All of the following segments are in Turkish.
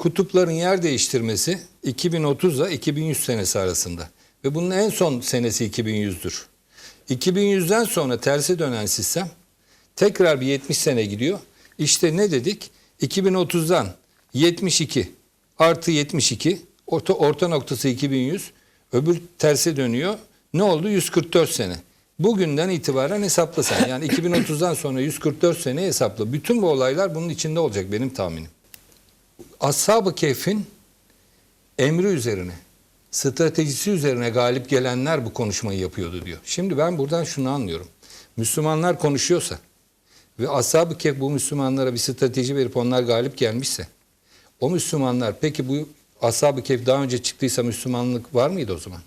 kutupların yer değiştirmesi 2030 ile 2100 senesi arasında. Ve bunun en son senesi 2100'dür. 2100'den sonra terse dönen sistem tekrar bir 70 sene gidiyor. İşte ne dedik? 2030'dan 72 artı 72 orta, orta noktası 2100 öbür terse dönüyor. Ne oldu? 144 sene. Bugünden itibaren hesaplasan yani 2030'dan sonra 144 sene hesapla. Bütün bu olaylar bunun içinde olacak benim tahminim. Ashab-ı Kehf'in emri üzerine, stratejisi üzerine galip gelenler bu konuşmayı yapıyordu diyor. Şimdi ben buradan şunu anlıyorum. Müslümanlar konuşuyorsa ve Ashab-ı Kehf bu Müslümanlara bir strateji verip onlar galip gelmişse o Müslümanlar peki bu Ashab-ı Kehf daha önce çıktıysa Müslümanlık var mıydı o zaman?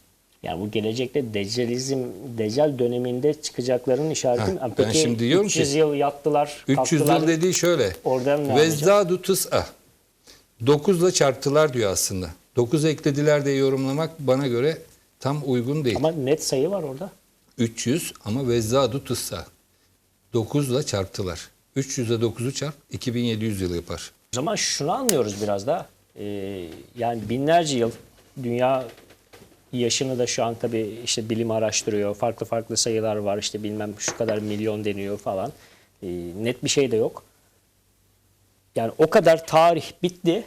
Yani bu gelecekte Deccalizm, Deccal döneminde çıkacaklarının işareti? Ha, ben Peki şimdi diyorum 300 ki, yıl yattılar, 300 kalktılar. yıl dediği şöyle. Oradan ne Vezdadu tıs'a. 9'la çarptılar diyor aslında. 9 eklediler de yorumlamak bana göre tam uygun değil. Ama net sayı var orada. 300 ama vezzadu tıs'a. 9'la çarptılar. 300'e 9'u çarp 2700 yıl yapar. O zaman şunu anlıyoruz biraz da. Ee, yani binlerce yıl dünya yaşını da şu an tabii işte bilim araştırıyor. Farklı farklı sayılar var. İşte bilmem şu kadar milyon deniyor falan. Ee, net bir şey de yok. Yani o kadar tarih bitti.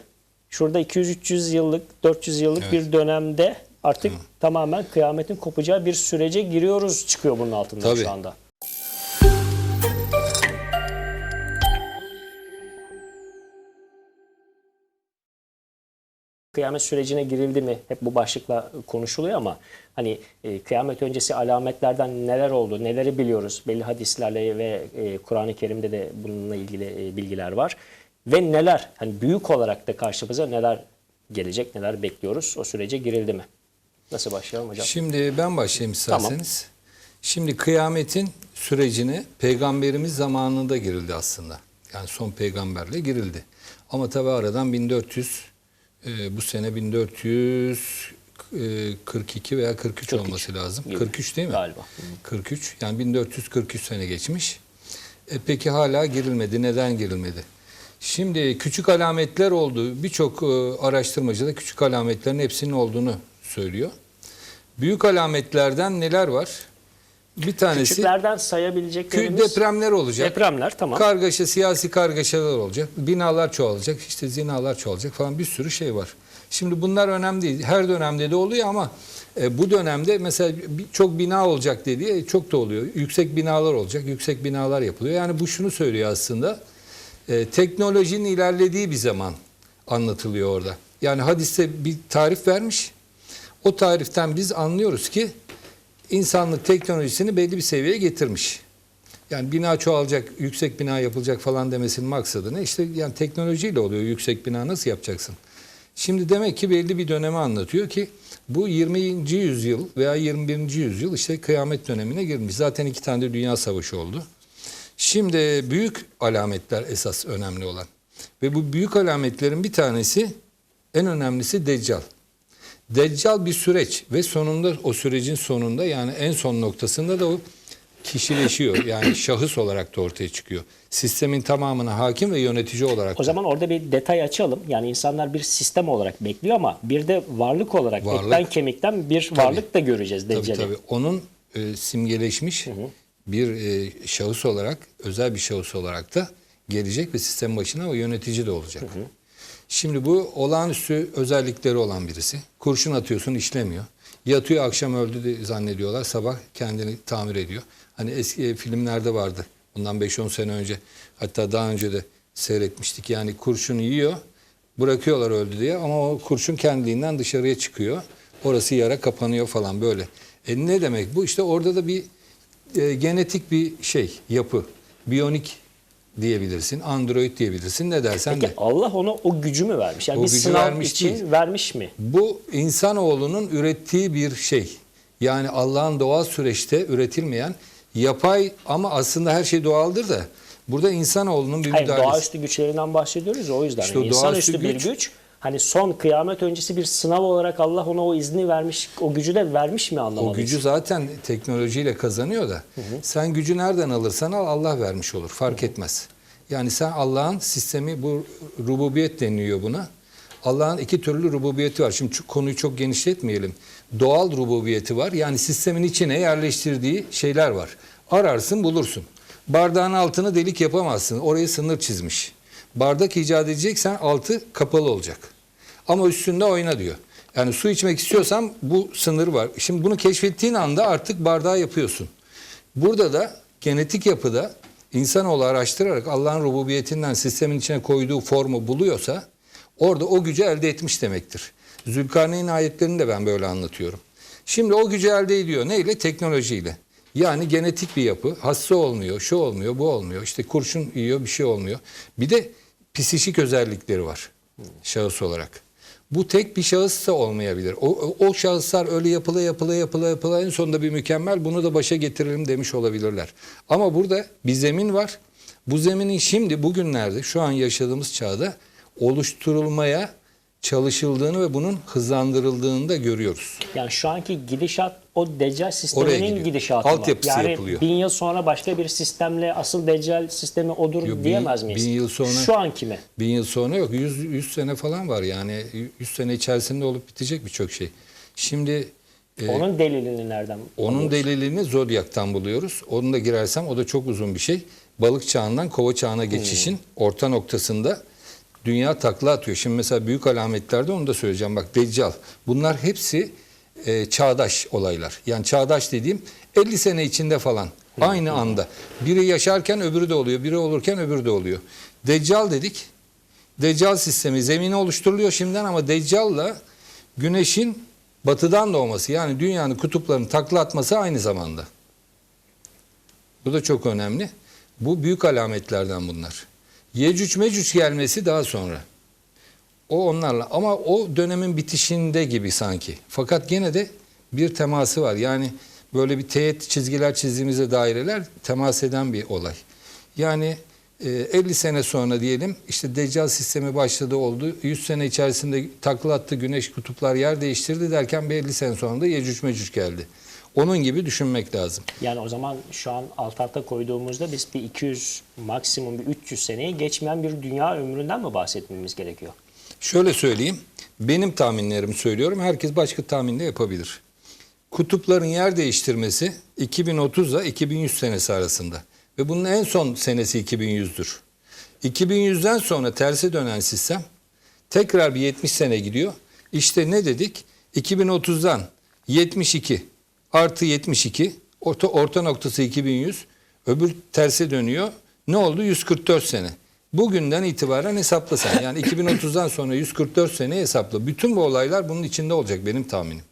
Şurada 200-300 yıllık, 400 yıllık Evet. bir dönemde artık tamamen kıyametin kopacağı bir sürece giriyoruz çıkıyor bunun altından Tabii. şu anda. Kıyamet sürecine girildi mi? Hep bu başlıkla konuşuluyor ama hani e, kıyamet öncesi alametlerden neler oldu, neleri biliyoruz? Belli hadislerle ve e, Kur'an-ı Kerim'de de bununla ilgili e, bilgiler var. Ve neler, hani büyük olarak da karşımıza neler gelecek, neler bekliyoruz? O sürece girildi mi? Nasıl başlayalım hocam? Şimdi ben başlayayım isterseniz. Şimdi kıyametin sürecine peygamberimiz zamanında girildi aslında. Yani son peygamberle girildi. Ama tabi aradan 1400 e, bu sene 1442 veya 43, olması lazım. gibi. 43 değil mi? Galiba. 43 yani 1443 sene geçmiş. E peki hala girilmedi. Neden girilmedi? Şimdi küçük alametler oldu. Birçok e, araştırmacı da küçük alametlerin hepsinin olduğunu söylüyor. Büyük alametlerden neler var? Bir tanesi Küçüklerden kü- sayabileceklerimiz... depremler olacak. Depremler tamam. Kargaşa, siyasi kargaşalar olacak. Binalar çoğalacak, işte zinalar çoğalacak falan bir sürü şey var. Şimdi bunlar önemli değil. Her dönemde de oluyor ama e, bu dönemde mesela çok bina olacak dediği çok da oluyor. Yüksek binalar olacak, yüksek binalar yapılıyor. Yani bu şunu söylüyor aslında. E, teknolojinin ilerlediği bir zaman anlatılıyor orada. Yani hadiste bir tarif vermiş. O tariften biz anlıyoruz ki insanlık teknolojisini belli bir seviyeye getirmiş. Yani bina çoğalacak, yüksek bina yapılacak falan demesinin maksadı ne? İşte yani teknolojiyle oluyor. Yüksek bina nasıl yapacaksın? Şimdi demek ki belli bir dönemi anlatıyor ki bu 20. yüzyıl veya 21. yüzyıl işte kıyamet dönemine girmiş. Zaten iki tane de dünya savaşı oldu. Şimdi büyük alametler esas önemli olan. Ve bu büyük alametlerin bir tanesi en önemlisi Deccal. Deccal bir süreç ve sonunda o sürecin sonunda yani en son noktasında da o kişileşiyor. Yani şahıs olarak da ortaya çıkıyor. Sistemin tamamına hakim ve yönetici olarak O da. zaman orada bir detay açalım. Yani insanlar bir sistem olarak bekliyor ama bir de varlık olarak Varlık. etten kemikten bir varlık da göreceğiz Tabii Deccal'i. tabii. Onun e, simgeleşmiş bir e, şahıs olarak, özel bir şahıs olarak da gelecek ve sistem başına o yönetici de olacak. Şimdi bu olağanüstü özellikleri olan birisi. Kurşun atıyorsun işlemiyor. Yatıyor akşam öldü de zannediyorlar. Sabah kendini tamir ediyor. Hani eski e, filmlerde vardı. Bundan 5-10 sene önce hatta daha önce de seyretmiştik. Yani kurşun yiyor. Bırakıyorlar öldü diye ama o kurşun kendiliğinden dışarıya çıkıyor. Orası yara kapanıyor falan böyle. E ne demek bu? İşte orada da bir e, genetik bir şey, yapı. Biyonik diyebilirsin, android diyebilirsin. Ne dersen Peki de. Allah ona o gücü mü vermiş? Yani O bir gücü sınav vermiş için değil. vermiş mi? Bu insanoğlunun ürettiği bir şey. Yani Allah'ın doğal süreçte üretilmeyen yapay ama aslında her şey doğaldır da burada insanoğlunun bir Hayır müdahalesi. doğaüstü güçlerinden bahsediyoruz o yüzden. İşte Yani insanüstü bir güç- güç. Hani son kıyamet öncesi bir sınav olarak Allah ona o izni vermiş, o gücü de vermiş mi O anlamalıyız? gücü zaten teknolojiyle kazanıyor da sen gücü nereden alırsan al Allah vermiş olur. Fark etmez. Yani sen Allah'ın sistemi bu rububiyet deniliyor buna. Allah'ın iki türlü rububiyeti var. Şimdi konuyu çok genişletmeyelim. Doğal rububiyeti var. Yani sistemin içine yerleştirdiği şeyler var. Ararsın bulursun. Bardağın altını delik yapamazsın. Orayı sınır çizmiş. Bardak icat edeceksen altı kapalı olacak. Ama üstünde oyna diyor. Yani su içmek istiyorsan bu sınır var. Şimdi bunu keşfettiğin anda artık bardağı yapıyorsun. Burada da genetik yapıda insanoğlu araştırarak Allah'ın rububiyetinden sistemin içine koyduğu formu buluyorsa orada o gücü elde etmiş demektir. Zülkarneyn ayetlerini de ben böyle anlatıyorum. Şimdi o gücü elde ediyor. Neyle? Teknolojiyle. Yani genetik bir yapı. Hasta olmuyor, şu olmuyor, bu olmuyor. İşte kurşun yiyor, bir şey olmuyor. Bir de psişik özellikleri var şahıs olarak. Bu tek bir şahıs da olmayabilir. O, o, şahıslar öyle yapıla yapıla yapıla yapıla en sonunda bir mükemmel bunu da başa getirelim demiş olabilirler. Ama burada bir zemin var. Bu zeminin şimdi bugünlerde şu an yaşadığımız çağda oluşturulmaya çalışıldığını ve bunun hızlandırıldığını da görüyoruz. Yani şu anki gidişat o Deccal sisteminin gidişatı? Altyapısı yani yapılıyor. bin yıl sonra başka bir sistemle asıl Deccal sistemi odur Yo, bin- diyemez miyiz? bin yıl sonra- Şu anki mi? Bin yıl sonra yok. 100, 100 sene falan var yani. 100 sene içerisinde olup bitecek birçok şey. Şimdi e, Onun delilini nereden Onun alıyoruz? delilini Zodyak'tan buluyoruz. Onu da girersem o da çok uzun bir şey. Balık çağından kova çağına geçişin orta noktasında dünya takla atıyor. Şimdi mesela büyük alametlerde onu da söyleyeceğim. Bak Deccal. Bunlar hepsi e, çağdaş olaylar. Yani çağdaş dediğim 50 sene içinde falan. Aynı anda. Biri yaşarken öbürü de oluyor. Biri olurken öbürü de oluyor. Deccal dedik. Deccal sistemi zemini oluşturuluyor şimdiden ama Deccal'la güneşin batıdan doğması yani dünyanın kutuplarını takla atması aynı zamanda. Bu da çok önemli. Bu büyük alametlerden bunlar. Yecüc mecüc gelmesi daha sonra. O onlarla ama o dönemin bitişinde gibi sanki. Fakat gene de bir teması var. Yani böyle bir teğet çizgiler çizdiğimizde daireler temas eden bir olay. Yani e, 50 sene sonra diyelim işte Deccal sistemi başladı oldu. 100 sene içerisinde takla attı güneş kutuplar yer değiştirdi derken bir 50 sene sonra da Yecüc mecüc geldi. Onun gibi düşünmek lazım. Yani o zaman şu an alt alta koyduğumuzda biz bir 200 maksimum bir 300 seneyi geçmeyen bir dünya ömründen mi bahsetmemiz gerekiyor? Şöyle söyleyeyim. Benim tahminlerimi söylüyorum. Herkes başka tahmin de yapabilir. Kutupların yer değiştirmesi 2030 ile 2100 senesi arasında. Ve bunun en son senesi 2100'dür. 2100'den sonra terse dönen sistem tekrar bir 70 sene gidiyor. İşte ne dedik? 2030'dan 72 artı 72 orta, orta noktası 2100 öbür terse dönüyor. Ne oldu? 144 sene. Bugünden itibaren hesapla sen. Yani 2030'dan sonra 144 sene hesapla. Bütün bu olaylar bunun içinde olacak benim tahminim.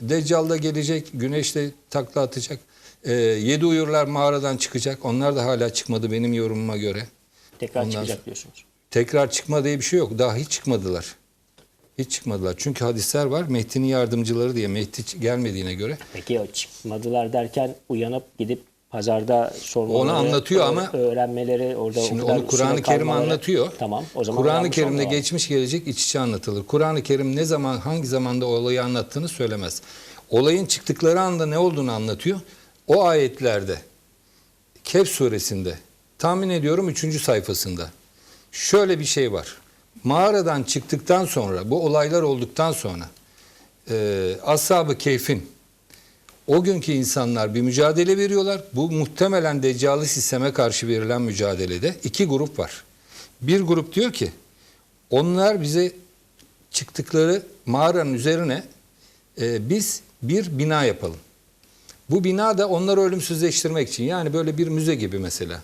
Deccal'da gelecek, güneşte takla atacak. Ee, yedi uyurlar mağaradan çıkacak. Onlar da hala çıkmadı benim yorumuma göre. Tekrar Ondan çıkacak diyorsunuz. Tekrar çıkma diye bir şey yok. Daha hiç çıkmadılar. Hiç çıkmadılar. Çünkü hadisler var. Mehdi'nin yardımcıları diye. Mehdi gelmediğine göre. Peki o çıkmadılar derken uyanıp gidip pazarda sormaları, Onu anlatıyor ama- öğrenmeleri orada Şimdi onu Kur'an-ı Kerim anlatıyor. Tamam. O zaman Kur'an-ı Kerim'de geçmiş gelecek iç içe anlatılır. Kur'an-ı Kerim ne zaman hangi zamanda olayı anlattığını söylemez. Olayın çıktıkları anda ne olduğunu anlatıyor. O ayetlerde Kehf suresinde tahmin ediyorum 3. sayfasında şöyle bir şey var. Mağaradan çıktıktan sonra bu olaylar olduktan sonra e, Ashab-ı Kehf'in o günkü insanlar bir mücadele veriyorlar. Bu muhtemelen Deccali sisteme karşı verilen mücadelede iki grup var. Bir grup diyor ki onlar bize çıktıkları mağaranın üzerine e, biz bir bina yapalım. Bu bina da onları ölümsüzleştirmek için yani böyle bir müze gibi mesela.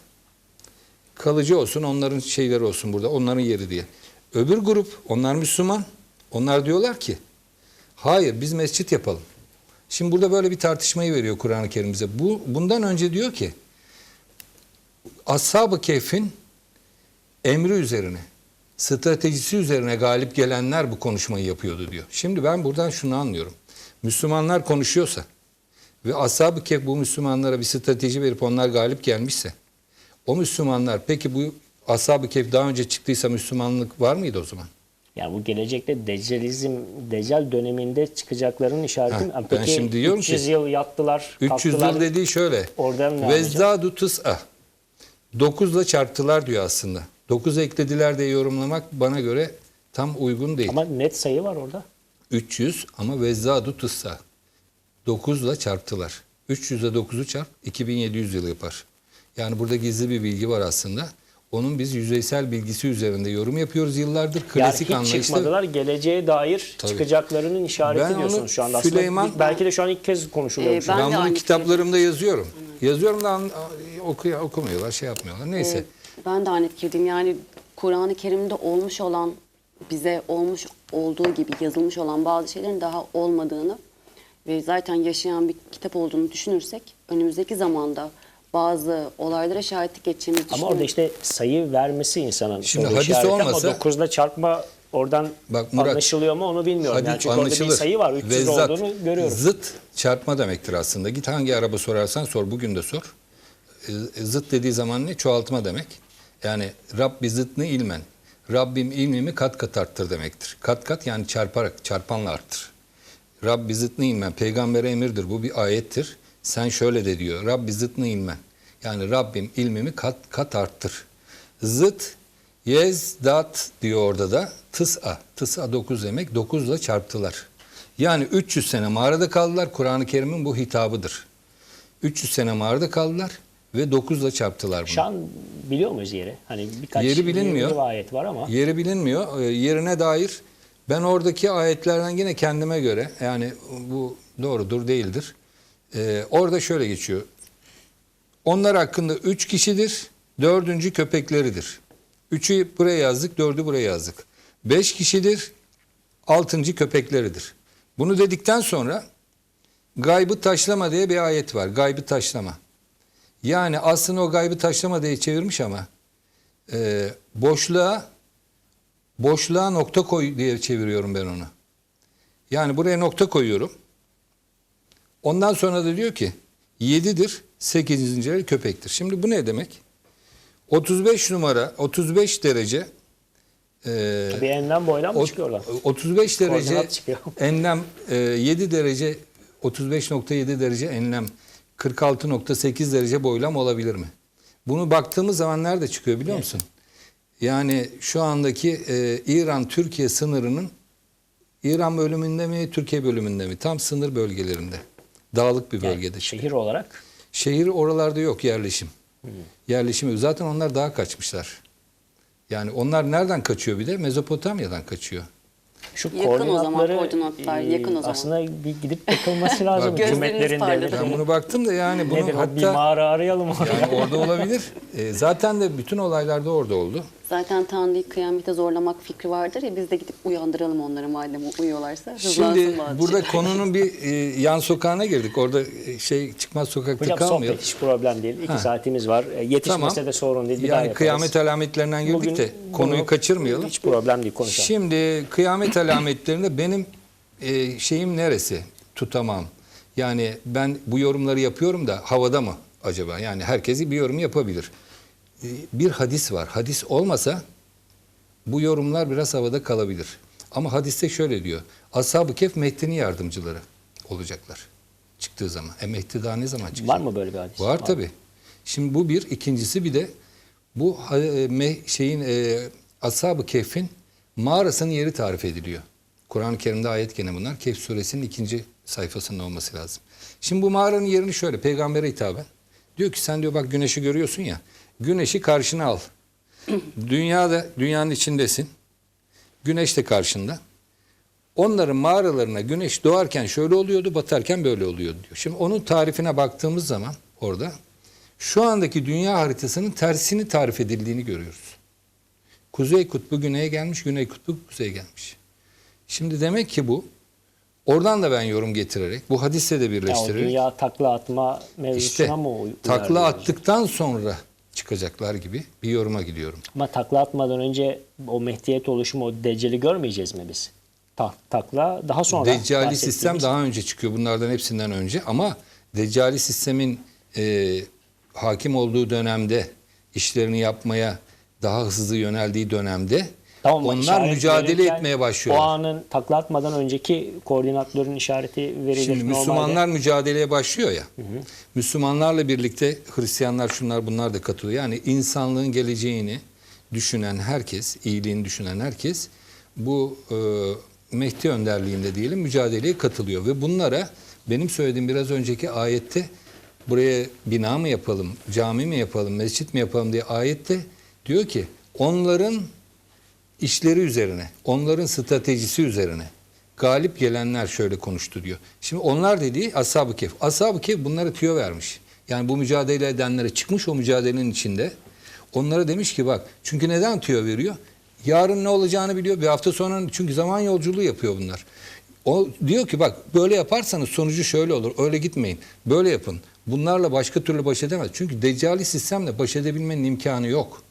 Kalıcı olsun onların şeyleri olsun burada onların yeri diye. Öbür grup onlar Müslüman. Onlar diyorlar ki hayır biz mescit yapalım. Şimdi burada böyle bir tartışmayı veriyor Kur'an-ı Kerim. Bu, bundan önce diyor ki Ashab-ı Kehf'in emri üzerine, stratejisi üzerine galip gelenler bu konuşmayı yapıyordu diyor. Şimdi ben buradan şunu anlıyorum. Müslümanlar konuşuyorsa ve Ashab-ı Kehf bu Müslümanlara bir strateji verip onlar galip gelmişse o Müslümanlar peki bu Ashab-ı Kehf daha önce çıktıysa Müslümanlık var mıydı o zaman? Yani bu gelecekte Deccalizm, Deccal döneminde çıkacaklarının işareti? Ha, Peki ben şimdi diyorum 300 ki, yıl yattılar, 300 kalktılar. yıl dediği şöyle. Oradan ne Vezdadu tıs'a. 9'la çarptılar diyor aslında. 9 eklediler diye yorumlamak bana göre Tam uygun değil. Ama net sayı var orada. 300 ama vezzadu tussa. 9 ile çarptılar. 300'e 9'u çarp 2700 yıl yapar. Yani burada gizli bir bilgi var aslında. Onun biz yüzeysel bilgisi üzerinde yorum yapıyoruz yıllardır. Yani Klasik hiç anlayışla. çıkmadılar. Geleceğe dair Tabii. çıkacaklarının işareti Ben onu diyorsunuz şu anda. Aslında Süleyman- ilk- belki de şu an ilk kez konuşuluyormuş. Ee, ben- Ben, bunu kitaplarımda yazıyorum. Yazıyorum da okuyor, okumuyorlar, şey yapmıyorlar. Neyse. Ee, ben de aynı fikirdeyim. Yani Kur'an-ı Kerim'de olmuş olan, bize olmuş olduğu gibi yazılmış olan bazı şeylerin daha olmadığını ve zaten yaşayan bir kitap olduğunu düşünürsek önümüzdeki zamanda bazı olaylara şahitlik edeceğimizi Ama orada işte sayı vermesi insanın Şimdi soru hadis işareti olmasa- ama 9'la çarpma oradan Bak Murat, anlaşılıyor mu onu bilmiyorum. Hadi yani çünkü orada bir sayı var 300 Vezzat, olduğunu görüyoruz. Zıt çarpma demektir aslında. Git hangi araba sorarsan sor, bugün de sor. E, Zıt dediği zaman ne? Çoğaltma demek. Yani Rabbi zıtını ilmen. Rabbim ilmimi kat kat arttır demektir. Kat kat yani çarparak, çarpanla arttır. Rabbi zıtını ilmen. Peygambere emirdir. Bu bir ayettir. Sen şöyle de diyor. Rabbi zıtını ilmen. Yani Rabbim ilmimi kat kat arttır. Zıt yezdat diyor orada da. Tıs'a. Tıs'a 9 demek. 9 ile çarptılar. Yani 300 sene mağarada kaldılar. Kur'an-ı Kerim'in bu hitabıdır. 300 sene mağarada kaldılar ve 9 ile çarptılar bunu. Şu an biliyor muyuz yeri? Hani birkaç Yeri bilinmiyor. rivayet var ama Yeri bilinmiyor. Ee, Yerine dair ben oradaki ayetlerden yine kendime göre yani bu doğrudur değildir. Ee, orada şöyle geçiyor. Onlar hakkında üç kişidir, dördüncü köpekleridir. Üçü buraya yazdık, dördü buraya yazdık. Beş kişidir, altıncı köpekleridir. Bunu dedikten sonra gaybı taşlama diye bir ayet var. Gaybı taşlama. Yani aslında o gaybı taşlama diye çevirmiş ama e, boşluğa boşluğa nokta koy diye çeviriyorum ben onu. Yani buraya nokta koyuyorum. Ondan sonra da diyor ki 7'dir 8. yer köpektir. Şimdi bu ne demek? 35 numara 35 derece e, bir enlem boylam mı çıkıyorlar? 35 derece çıkıyor. enlem e, 7 derece 35.7 derece enlem 46.8 derece boylam olabilir mi? Bunu baktığımız zaman nerede çıkıyor biliyor musun? Yani şu andaki e, İran-Türkiye sınırının İran bölümünde mi, Türkiye bölümünde mi? Tam sınır bölgelerinde. Dağlık bir Yani bölgede. şehir olarak Şehir oralarda yok yerleşim. Yerleşim yok. Zaten onlar daha kaçmışlar. Yani onlar nereden kaçıyor bir de? Mezopotamya'dan kaçıyor. şu Yakın o zaman, koordinatlar, yakın o zaman. Aslında bir gidip bakılması lazım. Hükümetlerin parladı. Ben bunu baktım da yani bunu Nedir o? bir hatta mağara arayalım orada. yani orada olabilir. E, zaten de bütün olaylarda orada oldu. Zaten Tanrı'yı kıyamete zorlamak fikri vardır ya biz de gidip uyandıralım onları madem uyuyorlarsa. Şimdi burada şeyler. konunun bir e, yan sokağına girdik. Orada e, şey çıkmaz sokakta Hocam kalmıyor. sohbet hiç problem değil. İki Ha. saatimiz var. E, Yetişmese Tamam. de sorun değil. Bir daha Yani kıyamet alametlerinden girdik Bugün de konuyu bunu- kaçırmayalım. Hiç problem değil konuşalım. Şimdi kıyamet alametlerinde benim e, şeyim neresi? Tutamam. Yani ben bu yorumları yapıyorum da havada mı acaba? Yani herkes bir yorum yapabilir. E, bir hadis var. Hadis olmasa bu yorumlar biraz havada kalabilir. Ama hadiste şöyle diyor. Ashab-ı Kehf Mehdi'nin yardımcıları olacaklar. Çıktığı zaman. E Mehdi daha ne zaman çıkacak? Var mı böyle bir hadis? Var tabi. Şimdi bu bir. ikincisi bir de bu e, şeyin e, Ashab-ı Kehf'in mağarasının yeri tarif ediliyor. Kur'an-ı Kerim'de ayet gene bunlar. Kehf suresinin ikinci sayfasında olması lazım. Şimdi bu mağaranın yerini şöyle peygambere hitaben. Diyor ki sen diyor bak güneşi görüyorsun ya. Güneşi karşına al. Dünyada dünyanın içindesin. Güneş de karşında. Onların mağaralarına güneş doğarken şöyle oluyordu, batarken böyle oluyordu diyor. Şimdi onun tarifine baktığımız zaman orada şu andaki dünya haritasının tersini tarif edildiğini görüyoruz. Kuzey kutbu güneye gelmiş, güney kutbu kuzeye gelmiş. Şimdi demek ki bu oradan da ben yorum getirerek bu hadise de Ya birleştirerek dünya takla atma mevzusuna işte mı uy- takla attıktan sonra çıkacaklar gibi bir yoruma gidiyorum. Ama takla atmadan önce o mehdiyet oluşumu, o deccali görmeyeceğiz mi biz? Ta- takla daha sonra. Deccali sistem daha önce çıkıyor bunlardan hepsinden önce ama Deccali sistemin e, hakim olduğu dönemde işlerini yapmaya daha hızlı yöneldiği dönemde Tamam, onlar mücadele etmeye O başlıyorlar. anın takla atmadan önceki koordinatların işareti verilir. Şimdi Normalde- Müslümanlar mücadeleye başlıyor ya. Müslümanlarla birlikte Hristiyanlar şunlar bunlar da katılıyor. Yani insanlığın geleceğini düşünen herkes, iyiliğini düşünen herkes bu e, Mehdi önderliğinde diyelim mücadeleye katılıyor ve bunlara benim söylediğim biraz önceki ayette buraya bina mı yapalım, cami mi yapalım, mescit mi yapalım diye ayette diyor ki onların işleri üzerine, onların stratejisi üzerine galip gelenler şöyle konuştu diyor. Şimdi onlar dediği Ashab-ı Kehf. Ashab-ı Kehf bunlara tüyo vermiş. Yani bu mücadele edenlere çıkmış o mücadelenin içinde. Onlara demiş ki bak çünkü neden tüyo veriyor? Yarın ne olacağını biliyor. Bir hafta sonra çünkü zaman yolculuğu yapıyor bunlar. O diyor ki bak böyle yaparsanız sonucu şöyle olur. Öyle gitmeyin. Böyle yapın. Bunlarla başka türlü baş edemez. Çünkü deccali sistemle baş edebilmenin imkanı yok.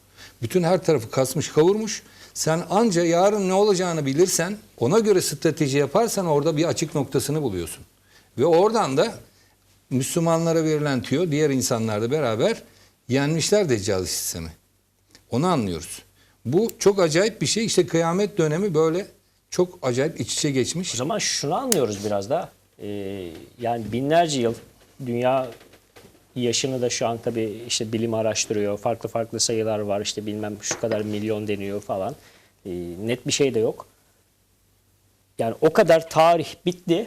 Bütün her tarafı kasmış kavurmuş. Sen anca yarın ne olacağını bilirsen ona göre strateji yaparsan orada bir açık noktasını buluyorsun. Ve oradan da Müslümanlara verilen tüyo diğer insanlarla beraber yenmişler Deccali sistemi. Onu anlıyoruz. Bu çok acayip bir şey. İşte kıyamet dönemi böyle çok acayip iç içe geçmiş. O zaman şunu anlıyoruz biraz da. Ee, yani binlerce yıl dünya yaşını da şu an tabii işte bilim araştırıyor. Farklı farklı sayılar var. İşte bilmem şu kadar milyon deniyor falan. Ee, net bir şey de yok. Yani o kadar tarih bitti.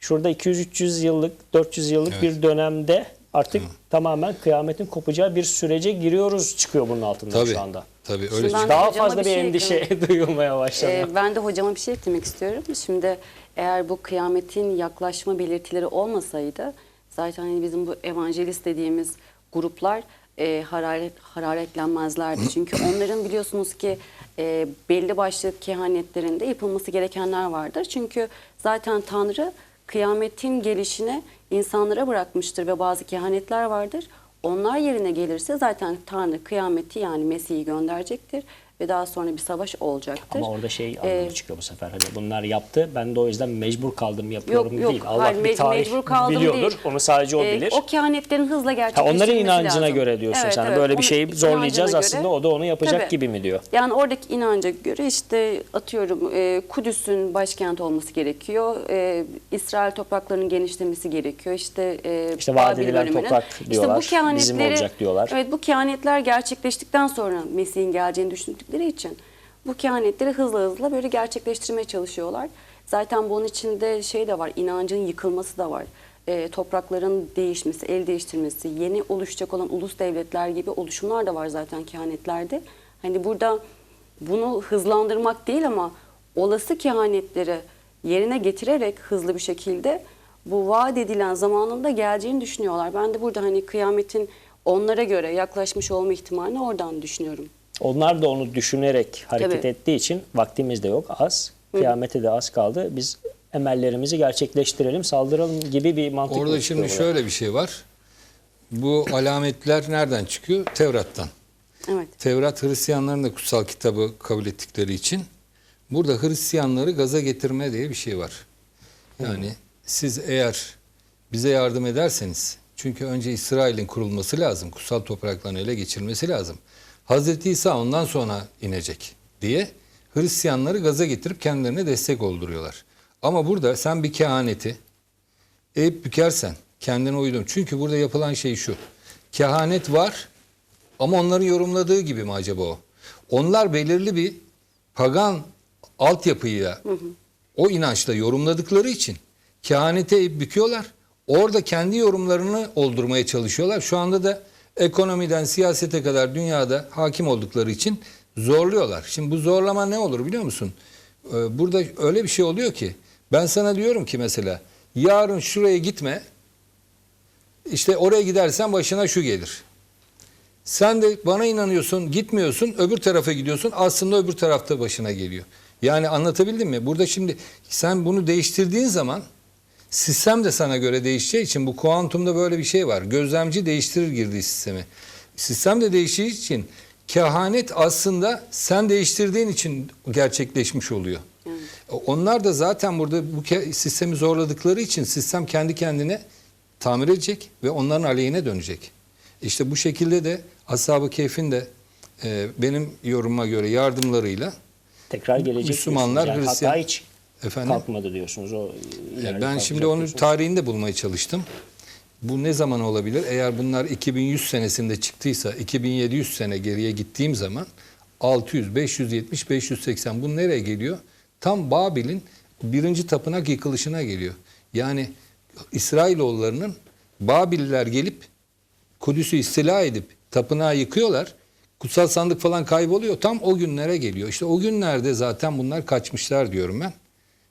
Şurada 200-300 yıllık, 400 yıllık Evet. bir dönemde artık tamamen kıyametin kopacağı bir sürece giriyoruz çıkıyor bunun altından Tabii. şu anda. Tabii öyle. Şimdi. Daha fazla bir bir, şey endişe duyulmaya başladı. Ee, ben de hocama bir şey eklemek istiyorum. Şimdi eğer bu kıyametin yaklaşma belirtileri olmasaydı zaten hani bizim bu evangelist dediğimiz gruplar e, hararet hararetlenmezlerdi. Çünkü onların biliyorsunuz ki e, belli başlı kehanetlerinde yapılması gerekenler vardır. Çünkü zaten Tanrı kıyametin gelişine insanlara bırakmıştır ve bazı kehanetler vardır. Onlar yerine gelirse zaten Tanrı kıyameti yani Mesih'i gönderecektir ve daha sonra bir savaş olacaktır. Ama orada şey Ee, anlamı çıkıyor bu sefer. Hani bunlar yaptı. Ben de o yüzden mecbur kaldım yapıyorum Yok, yok. değil. Allah Hayır, bir tarih mecbur kaldım biliyordur. değil. Onu sadece o Ee, bilir. o kehanetlerin hızla gerçekleştirilmesi onların inancına lazım. göre diyorsun Evet, sen. evet. Böyle bir şeyi zorlayacağız aslında. göre- O da onu yapacak Tabii. gibi mi diyor? Yani oradaki inanca göre işte atıyorum e, Kudüs'ün başkent olması gerekiyor. E, İsrail topraklarının genişlemesi gerekiyor. İşte, e, İşte vaat edilen toprak İşte diyorlar, bu kehanetleri, bizim olacak diyorlar. Evet bu kehanetler gerçekleştikten sonra Mesih'in geleceğini düşündükleri için bu kehanetleri hızlı hızlı böyle gerçekleştirmeye çalışıyorlar. Zaten bunun içinde şey de var, inancın yıkılması da var. E, toprakların değişmesi, el değiştirmesi, yeni oluşacak olan ulus devletler gibi oluşumlar da var zaten kehanetlerde. Hani burada bunu hızlandırmak değil ama olası kehanetleri yerine getirerek hızlı bir şekilde bu vaat edilen zamanında geleceğini düşünüyorlar. Ben de burada hani kıyametin onlara göre yaklaşmış olma ihtimalini oradan düşünüyorum. Onlar da onu düşünerek hareket Tabii. ettiği için vaktimiz de yok az. Kıyamete de az kaldı. Biz emellerimizi gerçekleştirelim, saldıralım gibi bir mantık Orada şimdi buraya. şöyle bir şey var. Bu alametler nereden çıkıyor? Tevrat'tan. Evet. Tevrat Hristiyanların da kutsal kitabı kabul ettikleri için burada Hristiyanları gaza getirme diye bir şey var. Yani siz eğer bize yardım ederseniz çünkü önce İsrail'in kurulması lazım. Kutsal topraklarını ele geçirmesi lazım. Hazreti İsa ondan sonra inecek diye Hristiyanları gaza getirip kendilerine destek olduruyorlar. Ama burada sen bir kehaneti eğip bükersen kendine uydun. Çünkü burada yapılan şey şu. Kehanet var ama onların yorumladığı gibi mi acaba o? Onlar belirli bir pagan altyapıyla o inançla yorumladıkları için kehanete eğip büküyorlar. Orada kendi yorumlarını oldurmaya çalışıyorlar. Şu anda da ekonomiden siyasete kadar dünyada hakim oldukları için zorluyorlar. Şimdi bu zorlama ne olur biliyor musun? Ee, Burada öyle bir şey oluyor ki ben sana diyorum ki mesela yarın şuraya gitme işte oraya gidersen başına şu gelir. Sen de bana inanıyorsun, gitmiyorsun, öbür tarafa gidiyorsun. Aslında öbür tarafta başına geliyor. Yani anlatabildim mi? Burada şimdi sen bunu değiştirdiğin zaman sistem de sana göre değişeceği için bu kuantumda böyle bir şey var. Gözlemci değiştirir girdiği sistemi. Sistem de değiştiği için kehanet aslında sen değiştirdiğin için gerçekleşmiş oluyor. Onlar da zaten burada bu sistemi zorladıkları için sistem kendi kendine tamir edecek ve onların aleyhine dönecek. İşte bu şekilde de Ashab-ı Kehf'in de e, benim yorumuma göre yardımlarıyla Tekrar gelecek Müslümanlar. Yani Hristiyan- Hatta hiç efendim kalkmadı diyorsunuz. O ben şimdi onu diyorsunuz. tarihini de bulmaya çalıştım. Bu ne zaman olabilir? Eğer bunlar 2100 senesinde çıktıysa 2700 sene geriye gittiğim zaman 600, 570, 580 bu nereye geliyor? Tam Babil'in birinci tapınak yıkılışına geliyor. Yani İsrailoğullarının Babililer gelip Kudüs'ü istila edip tapınağı yıkıyorlar. Kutsal sandık falan kayboluyor. Tam o günlere geliyor. İşte o günlerde zaten bunlar kaçmışlar diyorum ben.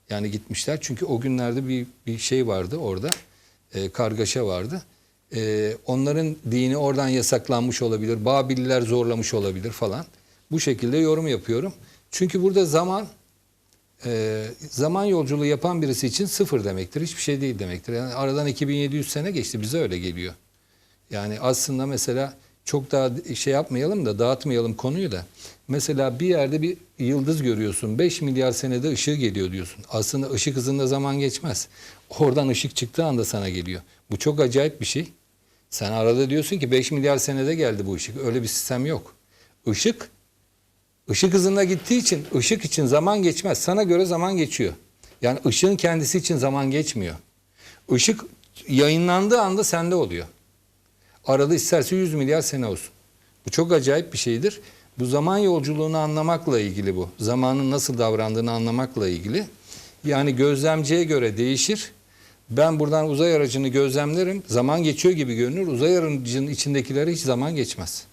Yani gitmişler çünkü o günlerde bir, bir şey vardı orada. e, kargaşa vardı. E, onların dini oradan yasaklanmış olabilir. Babililer zorlamış olabilir falan. Bu şekilde yorum yapıyorum. Çünkü burada zaman e, zaman yolculuğu yapan birisi için sıfır demektir. Hiçbir şey değil demektir. Yani aradan 2700 sene geçti. Bize öyle geliyor. Yani aslında mesela çok daha şey yapmayalım da dağıtmayalım konuyu da. Mesela bir yerde bir yıldız görüyorsun. 5 milyar senede ışığı geliyor diyorsun. Aslında ışık hızında zaman geçmez. Oradan ışık çıktığı anda sana geliyor. Bu çok acayip bir şey. Sen arada diyorsun ki 5 milyar senede geldi bu ışık. Öyle bir sistem yok. Işık ışık hızında gittiği için ışık için zaman geçmez. Sana göre zaman geçiyor. Yani ışığın kendisi için zaman geçmiyor. Işık yayınlandığı anda sende oluyor. Arada isterse 100 milyar sene olsun. Bu çok acayip bir şeydir. Bu zaman yolculuğunu anlamakla ilgili bu. Zamanın nasıl davrandığını anlamakla ilgili. Yani gözlemciye göre değişir. Ben buradan uzay aracını gözlemlerim. Zaman geçiyor gibi görünür. Uzay aracının içindekilere hiç zaman geçmez.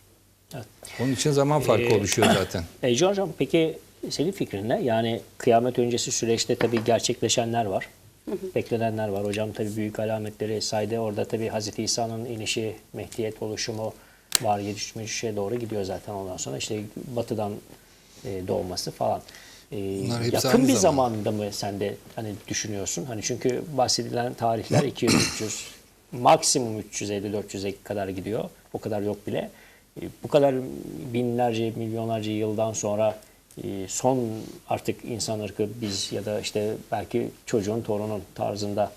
Evet. Onun için zaman farkı Ee, oluşuyor zaten. Ece Hocam peki senin fikrin ne? Yani kıyamet öncesi süreçte tabii gerçekleşenler var. Beklenenler var. Hocam tabii büyük alametleri saydı. Orada tabii Hazreti İsa'nın inişi, Mehdiyet oluşumu var. Yetişmişe doğru gidiyor zaten ondan sonra. işte batıdan e, doğması falan. E, yakın bir zaman. zamanda mı sen de hani düşünüyorsun? Hani çünkü bahsedilen tarihler 200 300 maksimum 350-400'e kadar gidiyor. O kadar yok bile. E, Bu kadar binlerce, milyonlarca yıldan sonra e, son artık insan ırkı biz ya da işte belki çocuğun, torunun tarzında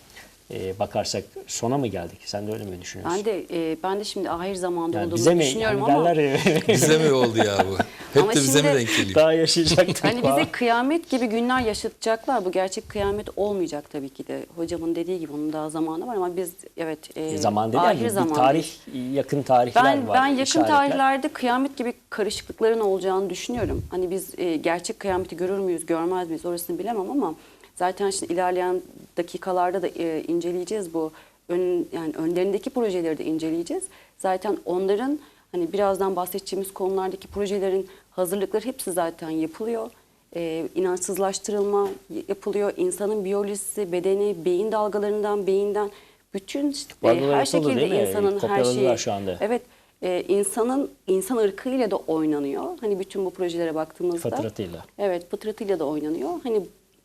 e, bakarsak sona mı geldik? Sen de öyle mi düşünüyorsun? Ben de e, ben de şimdi ahir zamanda yani olduğunu bize mi düşünüyorum hani ama derler ya, Bize mi oldu ya bu? Hep Ama de bize mi şimdi- denk geliyor? daha yaşayacaktık Hani falan. bize kıyamet gibi günler yaşatacaklar. Bu gerçek kıyamet olmayacak tabii ki de. Hocamın dediği gibi onun daha zamanı var ama biz evet e, zaman dedi ahir yani bir zamandayız. tarih yakın tarihler Ben var. ben yakın işaretler. tarihlerde kıyamet gibi karışıklıkların olacağını düşünüyorum. Hani biz e, gerçek kıyameti görür müyüz, görmez miyiz orasını bilemem ama zaten şimdi ilerleyen dakikalarda da e, inceleyeceğiz bu ön yani önlerindeki projeleri de inceleyeceğiz. Zaten onların hani birazdan bahsedeceğimiz konulardaki projelerin hazırlıkları hepsi zaten yapılıyor. E, inançsızlaştırılma yapılıyor. İnsanın biyolojisi, bedeni, beyin dalgalarından, beyinden bütün işte, e, her şekilde insanın her şeyi şu anda. Evet, e, insanın insan ırkıyla da oynanıyor. Hani bütün bu projelere baktığımızda. Fıtratıyla. Evet, fıtratıyla da oynanıyor. Hani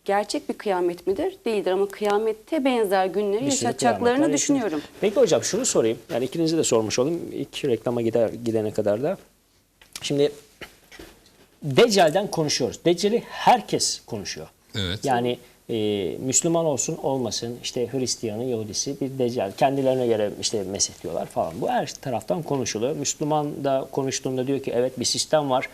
gerçek bir kıyamet midir? Değildir ama kıyamette benzer günleri Bir yaşatacaklarını düşünüyorum. yaşanır. Peki hocam şunu sorayım. Yani ikinizi de sormuş olayım. İlk reklama gider, gidene kadar da. Şimdi Deccal'den konuşuyoruz. Deccal'i herkes konuşuyor. Evet. Yani e, Müslüman olsun olmasın işte Hristiyanı, Yahudisi bir Deccal. Kendilerine göre işte mesihliyorlar falan. Bu her taraftan konuşuluyor. Müslüman da konuştuğunda diyor ki evet bir sistem var.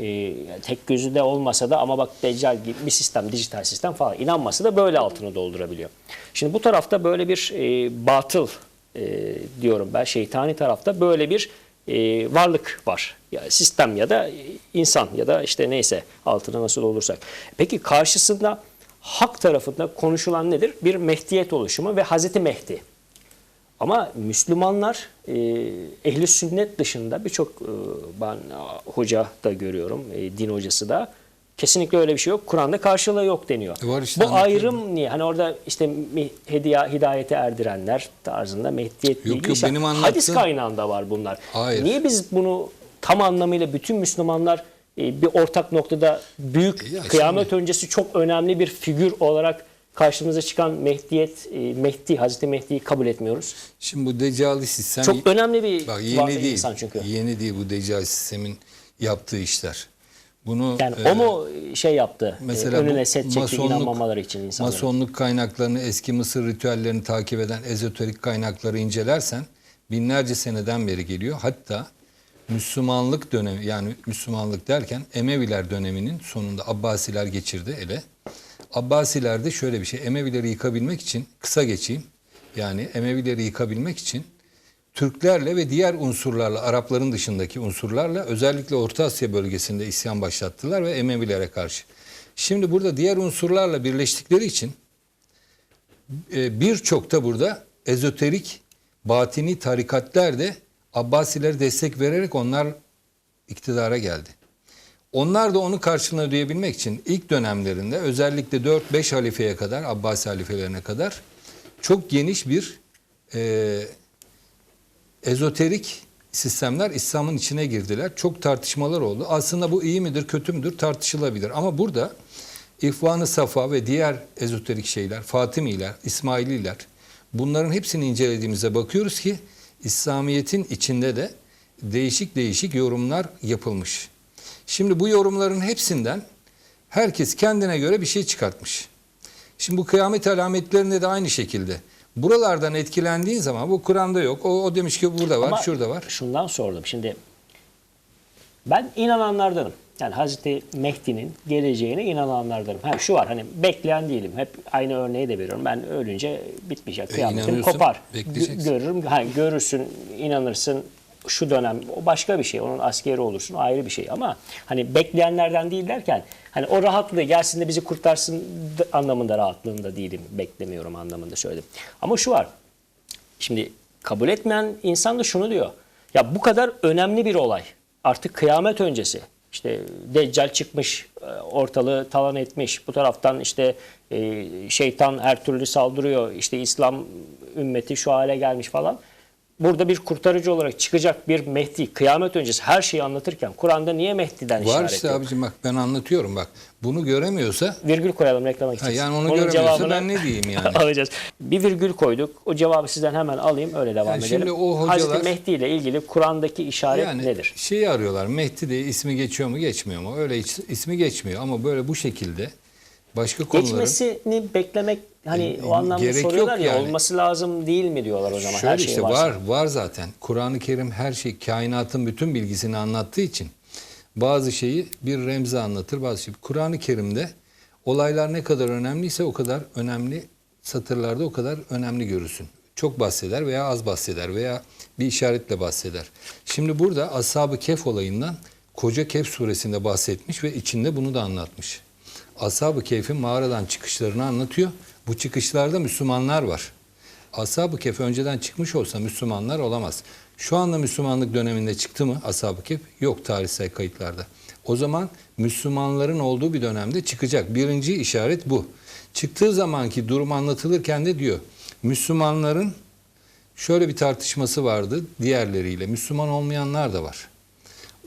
E, tek gözü de olmasa da ama bak Deccal gibi bir sistem, dijital sistem falan. İnanmasa da böyle altını doldurabiliyor. Şimdi bu tarafta böyle bir e, batıl e, diyorum ben şeytani tarafta böyle bir e, varlık var. Ya sistem ya da insan ya da işte neyse altına nasıl olursak. Peki karşısında hak tarafında konuşulan nedir? Bir Mehdiyet oluşumu ve Hazreti Mehdi. Ama Müslümanlar e, ehli sünnet dışında birçok e, ben a, hoca da görüyorum, e, din hocası da kesinlikle öyle bir şey yok. Kur'an'da karşılığı yok deniyor. E var işte Bu ayrım niye? Hani orada işte hediye, hidayete erdirenler tarzında Mehdiyet Yok, yok, benim hadis anlattığım- kaynağında var bunlar. Hayır. Niye biz bunu tam anlamıyla bütün Müslümanlar e, bir ortak noktada büyük Ya kıyamet öncesi çok önemli bir figür olarak karşımıza çıkan Mehdiyet, e, Mehdi, Hazreti Mehdi'yi kabul etmiyoruz. Şimdi bu Deccali sistem... Çok önemli bir Bak yeni değil. insan çünkü. Yeni değil bu Deccal sistemin yaptığı işler. Bunu Yani e, o mu şey yaptı? mesela e, önüne bu set çekti inanmamaları için insanların. Masonluk kaynaklarını, eski Mısır ritüellerini takip eden ezoterik kaynakları incelersen binlerce seneden beri geliyor. Hatta Müslümanlık dönemi yani Müslümanlık derken Emeviler döneminin sonunda Abbasiler geçirdi ele. Abbasilerde şöyle bir şey. Emevileri yıkabilmek için kısa geçeyim. Yani Emevileri yıkabilmek için Türklerle ve diğer unsurlarla, Arapların dışındaki unsurlarla özellikle Orta Asya bölgesinde isyan başlattılar ve Emevilere karşı. Şimdi burada diğer unsurlarla birleştikleri için e, birçok da burada ezoterik batini tarikatler de Abbasilere destek vererek onlar iktidara geldi. Onlar da onun karşılığını ödeyebilmek için ilk dönemlerinde özellikle 4-5 halifeye kadar, Abbasi halifelerine kadar çok geniş bir e, ezoterik sistemler İslam'ın içine girdiler. Çok tartışmalar oldu. Aslında bu iyi midir, kötü müdür tartışılabilir. Ama burada İhvan-ı Safa ve diğer ezoterik şeyler, Fatimiler, İsmaililer bunların hepsini incelediğimizde bakıyoruz ki İslamiyet'in içinde de değişik değişik yorumlar yapılmış. Şimdi bu yorumların hepsinden herkes kendine göre bir şey çıkartmış. Şimdi bu kıyamet alametlerinde de aynı şekilde. Buralardan etkilendiğin zaman bu Kur'an'da yok. O, o demiş ki burada var, Ama şurada var. Şundan sordum. Şimdi ben inananlardanım. Yani Hazreti Mehdi'nin geleceğine inananlardanım. Ha, şu var hani bekleyen değilim. Hep aynı örneği de veriyorum. Ben ölünce bitmeyecek. Kıyametim E, kopar. görürüm. Ha, görürsün, inanırsın. Şu dönem o başka bir şey. Onun askeri olursun ayrı bir şey. Ama hani bekleyenlerden değil derken hani o rahatlığı gelsin de bizi kurtarsın da- anlamında rahatlığında değilim. Beklemiyorum anlamında söyledim. Ama şu var. Şimdi kabul etmeyen insan da şunu diyor. Ya bu kadar önemli bir olay. Artık kıyamet öncesi. İşte Deccal çıkmış, e, ortalığı talan etmiş. Bu taraftan işte e, şeytan her türlü saldırıyor. İşte İslam ümmeti şu hale gelmiş falan. Burada bir kurtarıcı olarak çıkacak bir Mehdi, kıyamet öncesi her şeyi anlatırken Kur'an'da niye Mehdi'den Var işaret işte yok? abicim bak ben anlatıyorum bak. Bunu göremiyorsa Virgül koyalım reklama gideceğiz. yani onu Onun göremiyorsa cevabını ben ne diyeyim yani? alacağız. Bir virgül koyduk. O cevabı sizden hemen alayım öyle devam Yani edelim. şimdi o hocalar- Hazreti Mehdi ile ilgili Kur'an'daki işaret yani nedir? şeyi arıyorlar. Mehdi de ismi geçiyor mu geçmiyor mu? Öyle ismi geçmiyor ama böyle bu şekilde başka konuların Geçmesini beklemek hani E, o anlamda gerek soruyorlar yok ya yani. olması lazım değil mi diyorlar o zaman Şöyle her şey işte varsa. var var zaten. Kur'an-ı Kerim her şey kainatın bütün bilgisini anlattığı için bazı şeyi bir remze anlatır, bazı şey. Kur'an-ı Kerim'de olaylar ne kadar önemliyse o kadar önemli satırlarda o kadar önemli görürsün. Çok bahseder veya az bahseder veya bir işaretle bahseder. Şimdi burada Ashab-ı Kehf olayından Koca Kehf suresinde bahsetmiş ve içinde bunu da anlatmış. Ashab-ı Kehf'in mağaradan çıkışlarını anlatıyor. Bu çıkışlarda Müslümanlar var. Ashab-ı Kehf önceden çıkmış olsa Müslümanlar olamaz. Şu anda Müslümanlık döneminde çıktı mı Ashab-ı Kehf? Yok tarihsel kayıtlarda. O zaman Müslümanların olduğu bir dönemde çıkacak. Birinci işaret bu. Çıktığı zamanki durum anlatılırken de diyor Müslümanların şöyle bir tartışması vardı diğerleriyle. Müslüman olmayanlar da var.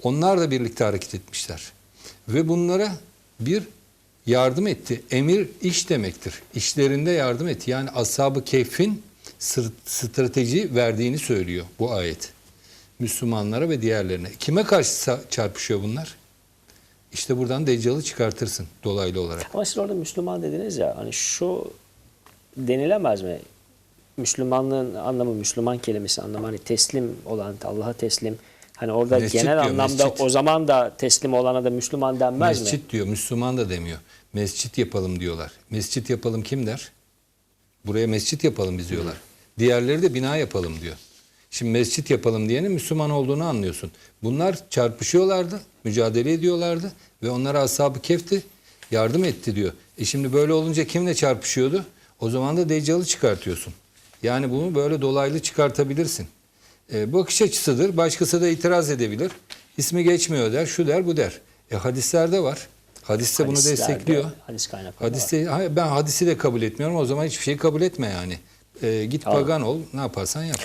Onlar da birlikte hareket etmişler. Ve bunlara bir yardım etti. Emir iş demektir. İşlerinde yardım etti. Yani ashab-ı keyfin sır- strateji verdiğini söylüyor bu ayet. Müslümanlara ve diğerlerine. Kime karşı çarpışıyor bunlar? İşte buradan Deccal'ı çıkartırsın dolaylı olarak. Ama siz orada Müslüman dediniz ya hani şu denilemez mi? Müslümanlığın anlamı Müslüman kelimesi anlamı hani teslim olan Allah'a teslim. Hani orada Mescit genel diyor, anlamda mescit. o zaman da teslim olana da Müslüman denmez mi? Mescit diyor, Müslüman da demiyor. Mescit yapalım diyorlar. Mescit yapalım kim der? Buraya mescit yapalım biz diyorlar. Diğerleri de bina yapalım diyor. Şimdi mescit yapalım diyenin Müslüman olduğunu anlıyorsun. Bunlar çarpışıyorlardı, mücadele ediyorlardı ve onlara ashab-ı kefti yardım etti diyor. E şimdi böyle olunca kimle çarpışıyordu? O zaman da Deccal'ı çıkartıyorsun. Yani bunu böyle dolaylı çıkartabilirsin. E, bakış açısıdır. Başkası da itiraz edebilir. İsmi geçmiyor der, şu der, bu der. E hadislerde var. Hadis de bunu destekliyor. Hadis kaynakları var. Hadiste, hayır, ben hadisi de kabul etmiyorum. O zaman hiçbir şey kabul etme yani. E, git Tamam. pagan ol, ne yaparsan yap.